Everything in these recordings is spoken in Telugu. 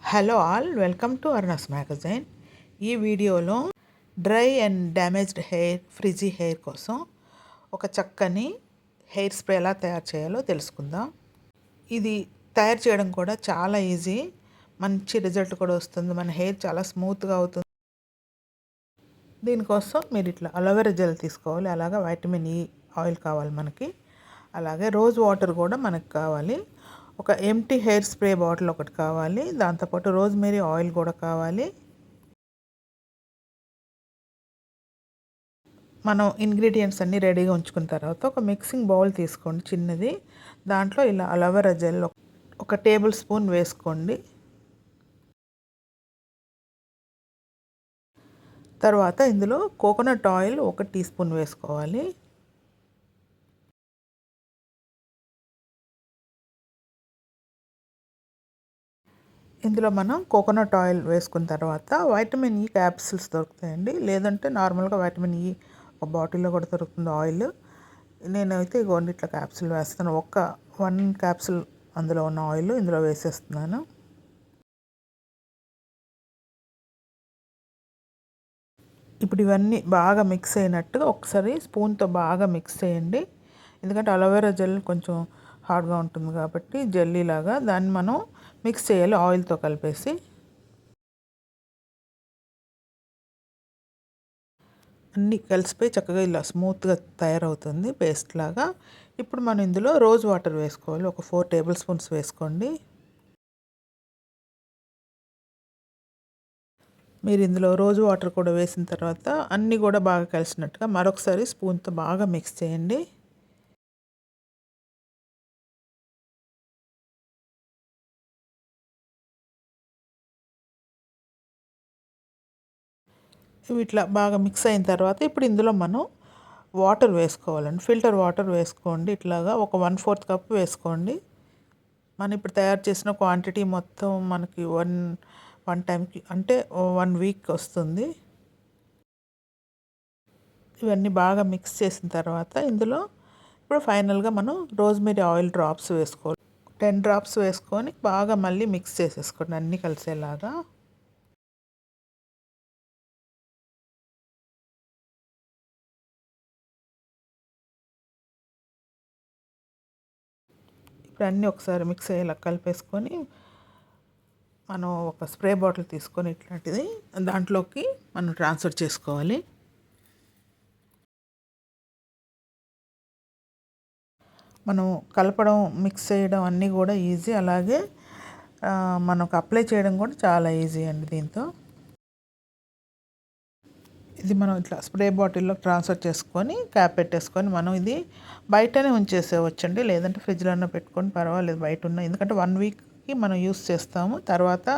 Hello all welcome to అర్నస్ magazine. ఈ వీడియోలో dry and damaged hair frizzy hair కోసం ఒక చక్కని హెయిర్ స్ప్రే ఎలా తయారు చేయాలో తెలుసుకుందాం. ఇది తయారు చేయడం కూడా చాలా ఈజీ. మంచి రిజల్ట్ కూడా వస్తుంది. మన హెయిర్ చాలా స్మూత్గా అవుతుంది. దీనికోసం మీరు ఇట్లా అలోవెరా జెల్ తీసుకోవాలి. అలాగే వైటమిన్ ఈ ఆయిల్ కావాలి మనకి. అలాగే రోజ్ వాటర్ కూడా మనకు కావాలి. ఒక ఎంటీ హెయిర్ స్ప్రే బాటిల్ ఒకటి కావాలి. దాంతోపాటు రోజ్మేరీ ఆయిల్ కూడా కావాలి. మనం ఇంగ్రీడియంట్స్ అన్నీ రెడీగా ఉంచుకున్న తర్వాత ఒక మిక్సింగ్ బౌల్ తీసుకోండి చిన్నది. దాంట్లో ఇలా అలవెరా జెల్ ఒక టేబుల్ స్పూన్ వేసుకోండి. తర్వాత ఇందులో కోకోనట్ ఆయిల్ ఒక టీ స్పూన్ వేసుకోవాలి. ఇందులో మనం కోకోనట్ ఆయిల్ వేసుకున్న తర్వాత వైటమిన్ ఈ క్యాప్సిల్స్ దొరుకుతాయండి. లేదంటే నార్మల్గా వైటమిన్ ఈ ఒక బాటిల్లో కూడా దొరుకుతుంది ఆయిల్. నేనైతే ఇగోండి ఇట్లా క్యాప్సిల్ వేస్తాను ఒక్క వన్ క్యాప్సిల్ అందులో ఉన్న ఆయిల్ ఇందులో వేసేస్తున్నాను. ఇప్పుడు ఇవన్నీ బాగా మిక్స్ అయినట్టుగా ఒకసారి స్పూన్తో బాగా మిక్స్ చేయండి. ఎందుకంటే అలోవెరా జెల్ కొంచెం హార్డ్గా ఉంటుంది కాబట్టి జెల్లీ లాగా దాన్ని మనం మిక్స్ చేయాలి ఆయిల్తో కలిపేసి. అన్నీ కలిసిపోయి చక్కగా ఇలా స్మూత్గా తయారవుతుంది పేస్ట్ లాగా. ఇప్పుడు మనం ఇందులో రోజ్ వాటర్ వేసుకోవాలి. ఒక ఫోర్ టేబుల్ స్పూన్స్ వేసుకోండి. మీరు ఇందులో రోజు వాటర్ కూడా వేసిన తర్వాత అన్నీ కూడా బాగా కలిసినట్టుగా మరొకసారి స్పూన్తో బాగా మిక్స్ చేయండి. ఇవి ఇట్లా బాగా మిక్స్ అయిన తర్వాత ఇప్పుడు ఇందులో మనం వాటర్ వేసుకోవాలండి. ఫిల్టర్ వాటర్ వేసుకోండి. ఇట్లాగా ఒక వన్ ఫోర్త్ కప్ వేసుకోండి. మనం ఇప్పుడు తయారు చేసిన క్వాంటిటీ మొత్తం మనకి వన్ వన్ టైంకి అంటే వన్ వీక్ వస్తుంది. ఇవన్నీ బాగా మిక్స్ చేసిన తర్వాత ఇందులో ఇప్పుడు ఫైనల్గా మనం రోజ్మెరీ ఆయిల్ డ్రాప్స్ వేసుకోవాలి. టెన్ డ్రాప్స్ వేసుకొని బాగా మళ్ళీ మిక్స్ చేసేసుకోండి అన్నీ కలిసేలాగా. ఇప్పుడు అన్నీ ఒకసారి మిక్స్ అయ్యేలా కలిపేసుకొని మనం ఒక స్ప్రే బాటిల్ తీసుకొని ఇట్లాంటిది దాంట్లోకి మనం ట్రాన్స్ఫర్ చేసుకోవాలి. మనం కలపడం మిక్స్ చేయడం అన్నీ కూడా ఈజీ అలాగే మనకు అప్లై చేయడం కూడా చాలా ఈజీ అండి దీంతో. ఇది మనం ఇట్లా స్ప్రే బాటిల్లో ట్రాన్స్ఫర్ చేసుకొని క్యాప్ పెట్టేసుకొని మనం ఇది బయటనే ఉంచేసేవచ్చండి. లేదంటే ఫ్రిడ్జ్లోనే పెట్టుకొని పర్వాలేదు బయట ఉన్న ఎందుకంటే వన్ వీక్కి మనం యూస్ చేస్తాము. తర్వాత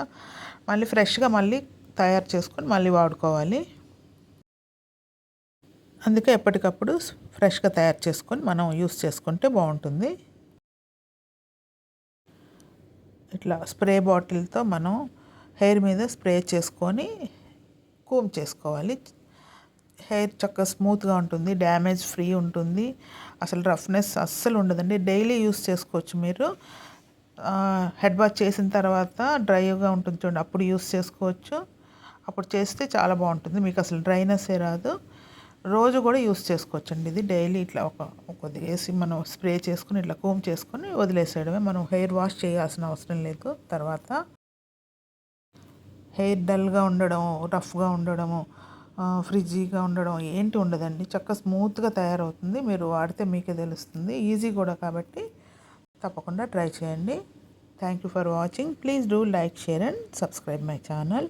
మళ్ళీ ఫ్రెష్గా మళ్ళీ తయారు చేసుకొని మళ్ళీ వాడుకోవాలి. అందుకే ఎప్పటికప్పుడు ఫ్రెష్గా తయారు చేసుకొని మనం యూస్ చేసుకుంటే బాగుంటుంది. ఇట్లా స్ప్రే బాటిల్తో మనం హెయిర్ మీద స్ప్రే చేసుకొని కూమ్ చేసుకోవాలి. హెయిర్ చక్కగా స్మూత్గా ఉంటుంది డ్యామేజ్ ఫ్రీ ఉంటుంది. అసలు రఫ్నెస్ అస్సలు ఉండదండి. డైలీ యూస్ చేసుకోవచ్చు మీరు. హెడ్ వాష్ చేసిన తర్వాత డ్రైగా ఉంటుంది చూడండి అప్పుడు యూస్ చేసుకోవచ్చు. అప్పుడు చేస్తే చాలా బాగుంటుంది. మీకు అసలు డ్రైనెస్సే రాదు. రోజు కూడా యూస్ చేసుకోవచ్చు అండి ఇది. డైలీ ఇట్లా ఒక కొద్దిగా వేసి మనం స్ప్రే చేసుకుని ఇట్లా కూమ్ చేసుకొని వదిలేసేయడమే. మనం హెయిర్ వాష్ చేయాల్సిన అవసరం లేదు. తర్వాత హెయిర్ డల్గా ఉండడం రఫ్గా ఉండడము ఫ్రిడ్జీగా ఉండడం ఏంటి ఉండదండి. చక్క స్మూత్గా తయారవుతుంది. మీరు వాడితే మీకే తెలుస్తుంది. ఈజీ కూడా కాబట్టి తప్పకుండా ట్రై చేయండి. Thank you for watching. Please do like share and subscribe my channel.